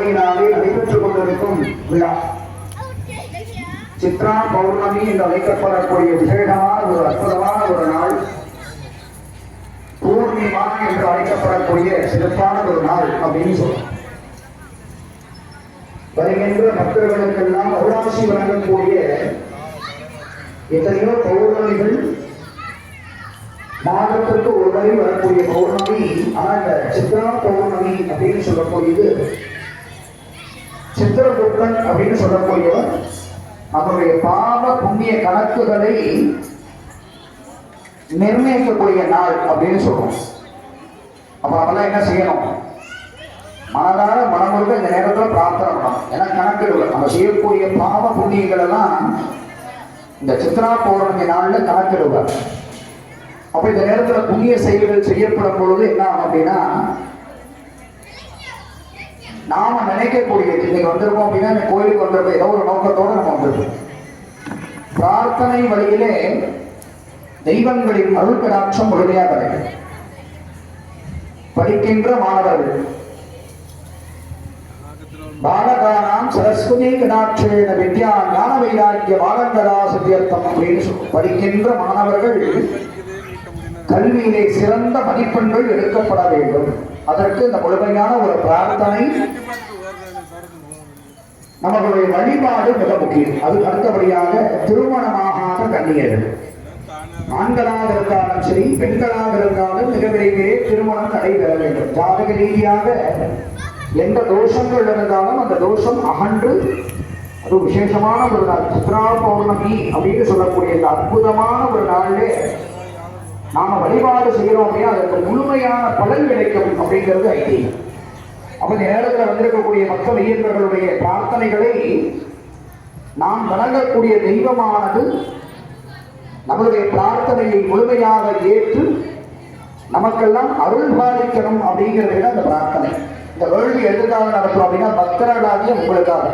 முறையினாலே நடைபெற்றுக் கொண்டிருக்கும் விழா. சித்ரா பௌர்ணமி என்று அழைக்கப்படக்கூடிய விசேஷமான ஒரு அற்புதமான ஒரு நாள். பூர்ணிமா என்று அழைக்கப்படக்கூடிய சிறப்பான ஒரு நாள் அப்படின்னு சொல்றோம் வருகின்ற பக்தர்களுக்கெல்லாம் அருளாசி வழங்கக்கூடிய எத்தனையோ பௌர்ணமிகள். மாதத்திற்கு ஒரு முறை வரக்கூடிய பௌர்ணமி ஆனா இந்த சித்ரா பௌர்ணமி அப்படின்னு சொல்லக்கூடியது சித்திரகுப்தன் அப்படின்னு சொல்லக்கூடியவர் அவருடைய பாவ புண்ணிய கணக்குகளை நிர்ணயிக்கக்கூடிய நாள் அப்படின்னு சொல்றோம். அப்ப அதெல்லாம் என்ன செய்யணும்? மனதார மனமுருக இந்த நேரத்தில் பிரார்த்தனை பண்ணணும். ஏன்னா கணக்கிடுவோம் நம்ம செய்யக்கூடிய பாவ புண்ணியங்கள் எல்லாம் இந்த சித்ரா பௌர்ணமி நாள்ல கணக்கெடுவார் அப்ப இந்த நேரத்துல புண்ணிய செயல்கள் செய்யப்படும் பொழுது என்ன ஆகும் அப்படின்னா நாம நினைக்கக்கூடியது இன்னைக்கு வந்திருக்கோம் அப்படின்னா இந்த கோயிலுக்கு வந்திருக்கோம் ஏதோ ஒரு நோக்கத்தோடு நம்ம வந்திருக்கோம். பிரார்த்தனை வழியிலே தெய்வங்களின் அருள் கடாட்சம் முழுமையாக கிடைக்கும். படிக்கின்ற மாணவர்கள் பாலகானாம் சரஸ்வதி கடாட்சேன வித்யா ஞான வைராக்கிய பாலங்கதா சத்தியர்த்தம் அப்படின்னு சொல்லும் படிக்கின்ற மாணவர்கள் கல்வியிலே சிறந்த மதிப்பெண்கள் எடுக்கப்பட வேண்டும். அதற்கு இந்த முழுமையான ஒரு பிரார்த்தனை நம்மளுடைய வழிபாடு மிக முக்கியம். அதுக்கு அடுத்தபடியாக திருமணமாகாத கன்னியர்கள் ஆண்களாக இருந்தாலும் சரி பெண்களாக இருந்தாலும் மிக விரைவிலே திருமணம் நடைபெற வேண்டும். ஜாதக ரீதியாக எந்த தோஷங்கள் இருந்தாலும் அந்த தோஷம் அகன்று அது விசேஷமான ஒரு நாள் சித்ரா பௌர்ணமி அப்படின்னு சொல்லக்கூடிய இந்த அற்புதமான ஒரு நாள் வழிபாடு செய்கிறோம் அப்படின்னா அதற்கு முழுமையான பலன் கிடைக்கும் அப்படிங்கிறது ஐதீகம் அப்ப இந்த நேரத்தில் வந்திருக்கக்கூடிய மக்கள் இயக்கங்களுடைய பிரார்த்தனைகளை நாம் வணங்கக்கூடிய தெய்வமானது நம்மளுடைய பிரார்த்தனையை முழுமையாக ஏற்று நமக்கெல்லாம் அருள் பாதிக்கணும் அப்படிங்கிறது அந்த பிரார்த்தனை. இந்த வேள்வி எதுக்காக நடக்கும் அப்படின்னா பக்தர்களாகிய உங்களுக்காக.